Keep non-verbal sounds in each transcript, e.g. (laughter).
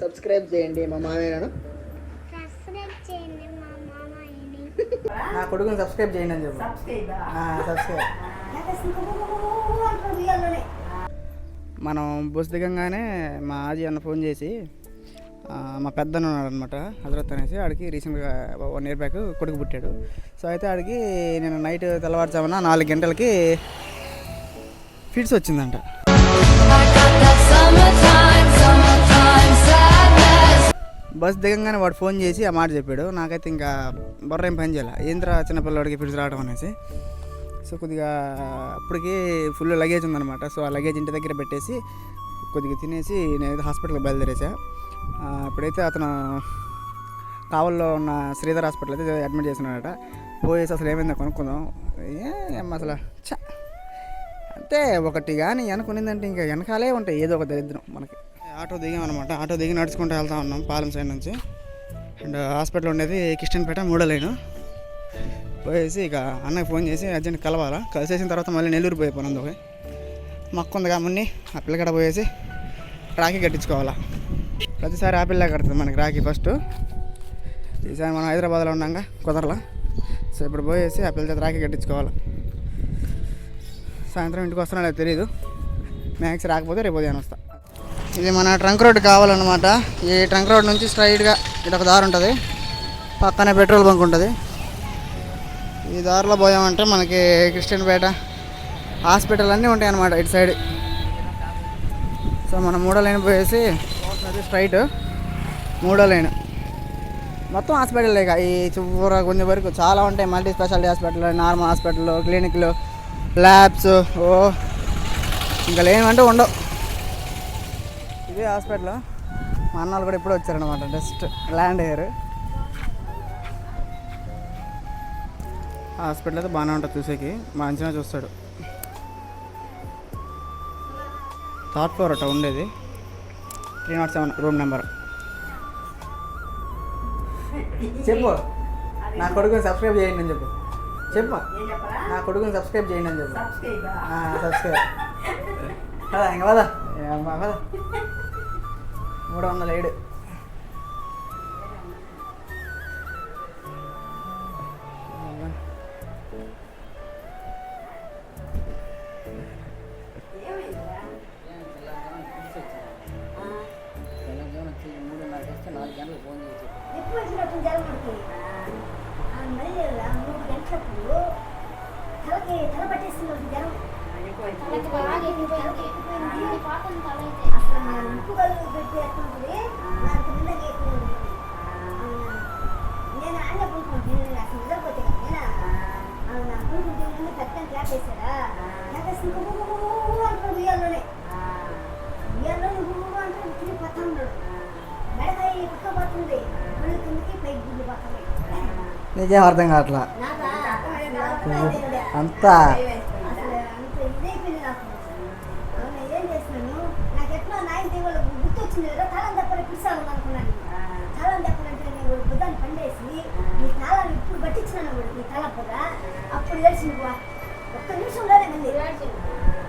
Subscribe చేయండి మా మామయ్యను. నా కొడుకుని సబ్స్క్రైబ్ చేయండి అని చెప్పు. ఆ, సబ్స్క్రైబ్ మనం బస్సు దిగంగానే మా ఆజీ అన్న ఫోన్ చేసి ఆ, మా పెద్దన్న ఉన్నాడు అనమాట హజరత్ అనేసి. ఆడికి రీసెంట్గా వన్ ఇయర్ బ్యాక్ కొడుకు పుట్టాడు. సో అయితే ఆడికి నేను నైట్ తెల్లవారుజామున నాలుగు గంటలకి ఫిట్స్ వచ్చిందంట. బస్ దిగంగానే వాడు ఫోన్ చేసి ఆ మాట చెప్పాడు. నాకైతే ఇంకా బొర్రేం పని చేయాలి? ఏంద్రా చిన్నపిల్లవాడికి ఫ్రిడ్జ్ రావడం అనేసి. సో కొద్దిగా అప్పటికి ఫుల్ లగేజ్ ఉందన్నమాట. సో ఆ లగేజ్ ఇంటి దగ్గర పెట్టేసి కొద్దిగా తినేసి నేనైతే హాస్పిటల్కి బయలుదేరేసా. ఇప్పుడైతే అతను కావల్లో ఉన్న శ్రీధర్ హాస్పిటల్ అయితే అడ్మిట్ చేస్తున్నాడట. పోయేసి అసలు ఏమైందో కొనుక్కుందాం. ఏం అసలు? చ అంటే ఒకటి కానీ అనుకునిందంటే ఇంకా వెనకాలే ఉంటాయి. ఏదో ఒక దరిద్రం మనకి. ఆటో దిగామన్నమాట. ఆటో దిగి నడుచుకుంటూ వెళ్తా ఉన్నాం పాలెం సైడ్ నుంచి. అండ్ హాస్పిటల్ ఉండేది కిస్టన్పేట మూడో లైను పోయేసి ఇక అన్నకి ఫోన్ చేసి అర్జెంట్ కలవాలా. కలిసేసిన తర్వాత మళ్ళీ నెల్లూరు పోయిపోయినా అందుకే మొక్క ఉంది కాబట్టి ఆ పిల్లకడ పోయేసి రాఖీ కట్టించుకోవాలా. ప్రతిసారి ఆ పిల్ల కడుతుంది మనకి రాఖీ ఫస్ట్ ఈసారి మనం హైదరాబాద్లో ఉన్నాక కుదరలా. సో ఇప్పుడు పోయేసి ఆ పిల్ల చేత రాఖీ కట్టించుకోవాలి. సాయంత్రం ఇంటికి వస్తున్నాడో తెలియదు మ్యాక్స్ రాకపోతే రేపు ఉదయం వస్తా. ఇది మన ట్రంక్ రోడ్ కావాలన్నమాట. ఈ ట్రంక్ రోడ్ నుంచి స్ట్రైట్గా ఇక్కడ ఒక దారి ఉంటుంది. పక్కనే పెట్రోల్ బంక్ ఉంటుంది. ఈ దారిలో పోయామంటే మనకి క్రిస్టియన్పేట హాస్పిటల్ అన్నీ ఉంటాయి అన్నమాట ఇటు సైడ్. సో మనం మూడో లైన్ పోయేసి స్ట్రైట్ మూడో లైన్. మొత్తం హాస్పిటల్ ఇక. ఈ చివర కొంచెం వరకు చాలా ఉంటాయి. Multi speciality hospital normal hospital క్లినిక్లు ల్యాబ్స్ ఓ ఇంకా లేనివంటే ఉండవు. ఇదే హాస్పిటల్. మా అన్నాళ్ళు కూడా ఇప్పుడు వచ్చారనమాట జస్ట్ ల్యాండ్ అయ్యారు హాస్పిటల్ అయితే బాగానే ఉంటుంది చూసేకి మంచిగా చూస్తాడు. థర్డ్ ఫ్లోర్ అట్ట ఉండేది. Three not seven room number చెప్పు. నా కొడుకుని సబ్స్క్రైబ్ చేయండి అని చెప్పు. చెప్పు. నా కొడుకుని సబ్స్క్రైబ్ చేయండి అని చెప్పు. సబ్స్క్రైబ్ పదా ఇంక పదా. మూడు వందల ఏడు.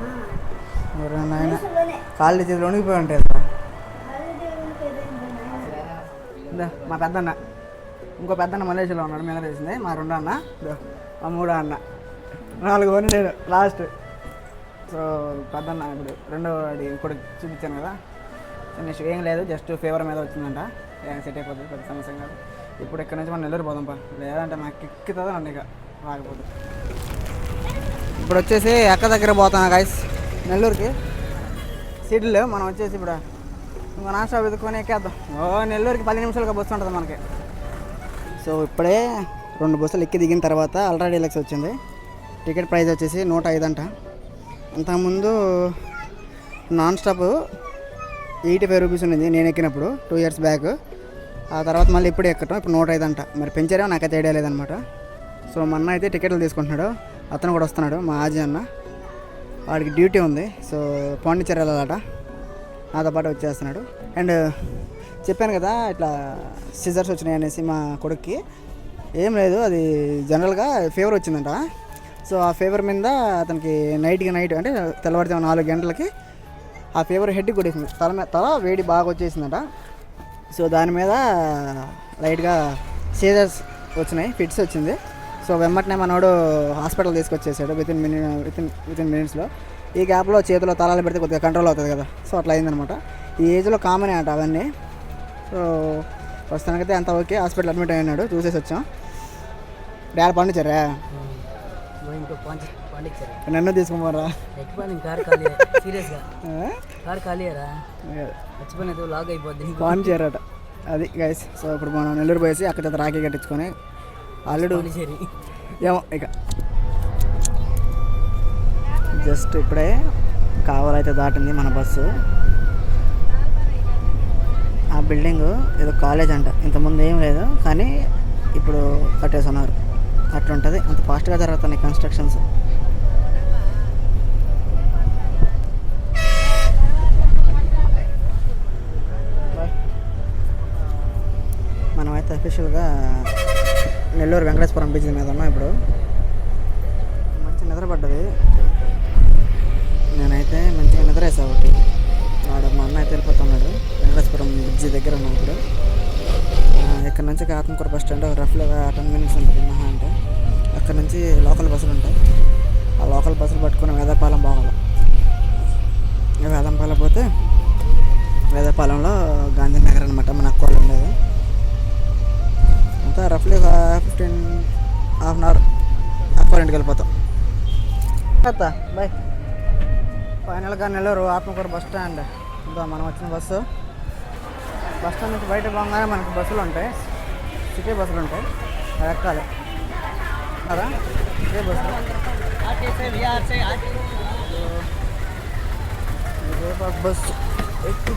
ఆ, ఎవరు నాయన నిమిషంలోనే కాళ్ళు చేతులు వణిగిపోయి ఉంటాయి మా పెద్దన్న. ఇంకో పెద్ద అన్న మలేషియాలో ఉన్నాడు మీద తెలిసింది. మా రెండో అన్న మా మూడో అన్న. నాలుగు వన్ నేను లాస్ట్ సో పెద్దన్న ఇప్పుడు రెండో వాడి కొడుకు చూపించాను కదా. చిన్న ఇష్యూ ఏం లేదు జస్ట్ ఫీవర్ మీద వచ్చిందంట. ఏం సెట్ అయిపోతుంది పెద్ద సమస్య కాదు. ఇప్పుడు ఇక్కడ నుంచి మనం నెల్లూరు పోదాం పా. లేదంటే నాకు ఎక్కుతుందో నన్ను ఇక రాకపోతే. ఇప్పుడు వచ్చేసి అక్క దగ్గర పోతాను గైస్ నెల్లూరుకి. సీట్లు మనం వచ్చేసి ఇప్పుడు ఇంకో నాస్టా వెతుక్కొని ఎక్కేద్దాం. ఓ నెల్లూరుకి పది నిమిషాలుగా బస్సు ఉంటుంది మనకి. సో ఇప్పుడే రెండు బస్సులు ఎక్కి దిగిన తర్వాత అల్ట్రా డీలక్స్ వచ్చింది. టికెట్ ప్రైస్ వచ్చేసి నూట ఐదు అంట. అంతకుముందు non stop eighty five rupees ఉన్నది నేను ఎక్కినప్పుడు టూ ఇయర్స్ బ్యాక్. ఆ తర్వాత మళ్ళీ ఇప్పుడు ఎక్కటం ఇప్పుడు నూట ఐదు అంట. మరి పెంచారేమో నాకైతే ఐడియా లేదనమాట. సో మా అన్న అయితే టికెట్లు తీసుకుంటున్నాడు. అతను కూడా వస్తున్నాడు మా ఆజీ అన్న. వాడికి డ్యూటీ ఉంది సో పాండిచ్చేరి వెళ్ళాలట. నాతో పాటు వచ్చేస్తున్నాడు. అండ్ చెప్పాను కదా ఇట్లా సిజర్స్ వచ్చినాయి అనేసి మా కొడుక్కి. ఏం లేదు అది జనరల్గా ఫీవర్ వచ్చిందంట. సో ఆ ఫీవర్ మీద అతనికి నైట్కి నైట్ అంటే తెల్లవారుజాము నాలుగు గంటలకి ఆ ఫీవర్ హెడ్కి కొట్టేసింది. తల మీద తల వేడి బాగా వచ్చేసిందట. సో దాని మీద లైట్గా సీజర్స్ వచ్చినాయి ఫిట్స్ వచ్చింది. సో వెమ్మటనే మనోడు హాస్పిటల్ తీసుకొచ్చేసాడు విత్ ఇన్ మిని విత్ ఇన్ విత్ ఇన్ మినిట్స్లో. ఈ గ్యాప్లో చేతిలో తలాలు పెడితే కొద్దిగా కంట్రోల్ అవుతుంది కదా. సో అట్లా అయిందనమాట. ఈ ఏజ్లో కామన్ అంట అవన్నీ. సో ప్రస్తుతానికైతే అంత ఓకే. హాస్పిటల్ అడ్మిట్ అయినాడు చూసేసి వచ్చాం. డాడీ పండించారా? నన్ను తీసుకోమరా పాండిచేరట. అది గైస్ సో ఇప్పుడు మనం నెల్లూరు పోయేసి అక్కడ రాఖీ కట్టించుకొని పాండిచేరి. ఏమో ఇక. జస్ట్ ఇప్పుడే కావాలైతే దాటింది మన బస్సు. బిల్డింగ్ ఏదో కాలేజ్ అంట. ఇంతకుముందు ఏం లేదు కానీ ఇప్పుడు కట్టేస్తున్నారు. అట్లుంటుంది. అంత ఫాస్ట్గా జరుగుతున్నాయి కన్స్ట్రక్షన్స్. మనమైతే అఫీషియల్గా నెల్లూరు వెంకటేశ్వరం బీచ్ మీద ఉన్నాం ఇప్పుడు. మంచి నిద్ర పడ్డది. నేనైతే మంచిగా నిద్ర వేసా ఒకటి మా అన్న అయితే వెంకటేశ్వరం బ్రిడ్జి దగ్గర ఉన్నాం ఇప్పుడు. ఇక్కడ నుంచి ఆత్మకూర బస్ స్టాండ్ రఫ్గా టెన్ మినిట్స్ ఉంటుంది మహా అంటే. అక్కడ నుంచి లోకల్ బస్సులు ఉంటాయి. ఆ లోకల్ బస్సులు పట్టుకుని వేదపాలెం పోవాలి. ఇక వేదంపాలెం పోతే వేదపాలెంలో గాంధీనగర్ అనమాట మన అక్కలు ఉండేది. అంతా రఫ్లీ ఒక ఫిఫ్టీన్ హాఫ్ అన్ అవర్ అక్కడ ఇంటికి వెళ్ళిపోతాం. బాయ్. ఫైనల్గా నెల్లూరు ఆత్మకూర బస్ స్టాండ్. ఇంకా మనం వచ్చిన బస్సు. బస్ స్టాండ్ నుంచి బయట పోగానే మనకి బస్సులు ఉంటాయి. సిటీ బస్సులు ఉంటాయి. అది ఎక్కాలి కదా? City bus. బస్సు. ఎక్కు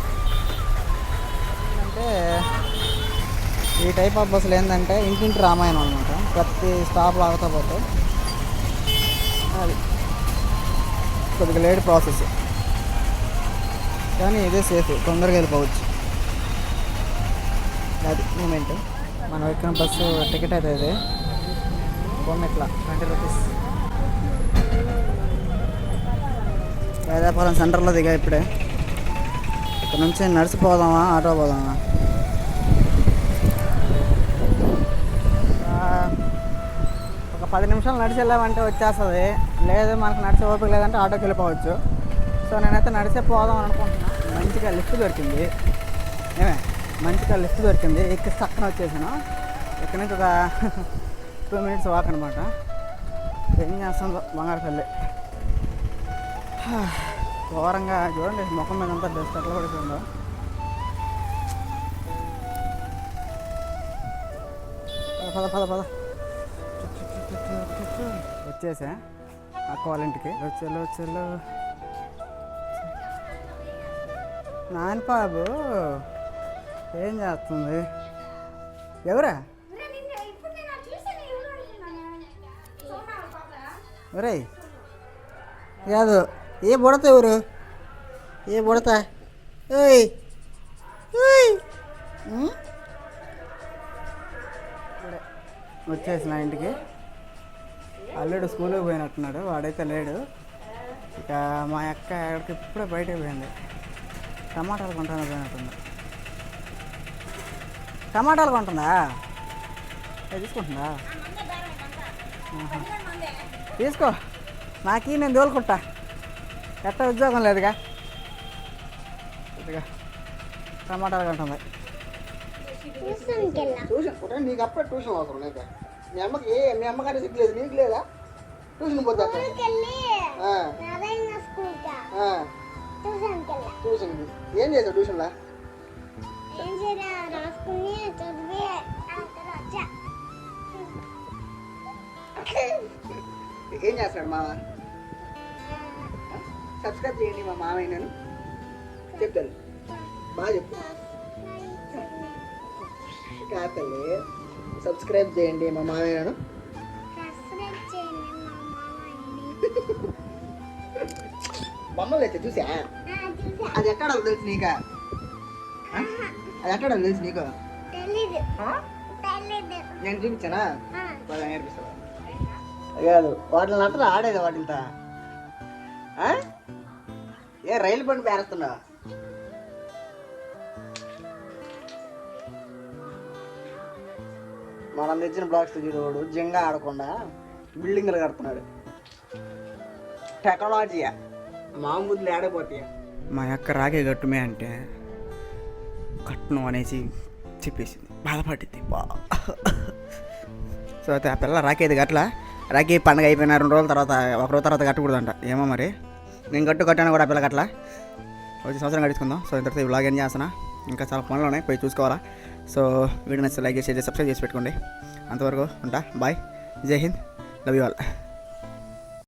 అంటే ఈ టైప్ ఆఫ్ బస్సులు ఏంటంటే ఇంటింటి రామాయణం అనమాట ప్రతి స్టాప్ ఆగుతా పోతే. అది. కొద్దిగా లేట్ ప్రాసెస్. కానీ ఇదే సేఫ్ తొందరగా వెళ్ళిపోవచ్చు. అది మూమెంట్ మనం ఎక్కిన బస్సు టికెట్ అయితే ఇది. ఇట్లా ట్వంటీ రూపీస్ వేదాపురం సెంటర్లో దిగా ఇప్పుడే. ఇక్కడ నుంచి నడిచిపోదామా ఆటో పోదామా? ఒక పది నిమిషాలు నడిచి వెళ్ళామంటే వచ్చేస్తుంది. లేదు మనకు నడిచే ఓపిక లేదంటే ఆటోకి వెళ్ళిపోవచ్చు. సో నేనైతే నడిచే పోదాం అనుకుంటున్నాను మంచిగా లిఫ్ట్ దొరికింది. ఏమే మంచిగా లిఫ్ట్ దొరికింది. ఎక్కి చక్కన వచ్చేసాను. ఇక్కడ నుంచి ఒక టూ మినిట్స్ వాక్ అనమాట ఏం చేస్తుందో బంగారపల్లి (sighs) ఘోరంగా చూడండి ముఖం మీద అంతా డస్ట్ ఎట్లా పడుతుందో పద పద పద పద. వచ్చేసా. అక్క వాళ్ళ ఇంటికి. వచ్చేలో వచ్చేలో నాన్న బాబు ఏం చేస్తుంది? ఎవరా? ఒరేయ్ కాదు ఏ బుడత ఎవరు? ఏ బుడత? ఏయ్ ఏయ్ వచ్చేసిన ఇంటికి. అల్లుడు స్కూల్కి పోయినట్టున్నాడు వాడైతే లేడు. ఇక మా అక్క ఎక్కడికి ఇప్పుడే బయటకు పోయింది. టమాటాలు కొంటాను పోయినట్టుంది టమాటాలు కొంటుందా? తీసుకుంటుందా. తీసుకో. నాకీ నేను తోలుకుంటా. ఎట్ట ఉద్యోగం లేదుగా. ఇదిగా టమాటాలు కొంటుంది ట్యూషన్ నీకు అప్పుడే ట్యూషన్ అవసరం లేక మీ అమ్మకి ఏ మీ అమ్మగారి సిగ్గు లేదు నీకు లేదా? ట్యూషన్ పోతే ట్యూషన్ ఏం చేసావు ట్యూషన్లో ఏం చేస్తాడు మామ సబ్స్క్రైబ్ చేయండి మా మామయ్య నేను చెప్తాను బాగా చెప్పు కాతల్లి సబ్స్క్రైబ్ చేయండి మా మామయ్య నేను బొమ్మలు అయితే చూసా. అది ఎక్కడ తెలుసు నీకా? అది ఎక్కడ తెలుసు నీకు? నేను చూపించానా? బాగా కాదు వాటిని అంటారు ఆడేది వాటితో. ఆ? ఏ రైలు బండి పేరుస్తున్నావు మనం తెచ్చిన బ్లాక్స్ చూడవాడు జంగా ఆడకుండా బిల్డింగ్లు కడుతున్నాడు. టెక్నాలజీ మామూలు మా యొక్క రాగే గట్టుమే అంటే కట్టును అనేసి చెప్పేసింది. బాధపడింది. బా. సో అయితే ఆ పిల్ల రాకేది గట్ల? రాఖీ పండగ అయిపోయిన రెండు రోజుల తర్వాత ఒక రోజు తర్వాత కట్టకూడదంట. ఏమో మరి. నేను కట్టు కట్టాను కూడా ఆ పిల్ల గట్ల. వచ్చే సంవత్సరం గడుచుకుందాం సో ఇంతటితో ఈ వ్లాగ్ ఏం చేస్తున్నా. ఇంకా చాలా పనులు ఉన్నాయి. పోయి చూసుకోవాలా. సో వీడియో నచ్చితే లైక్ చేసి సబ్స్క్రైబ్ చేసి పెట్టుకోండి. అంతవరకు ఉంటా. బాయ్. జై హింద్. Love you all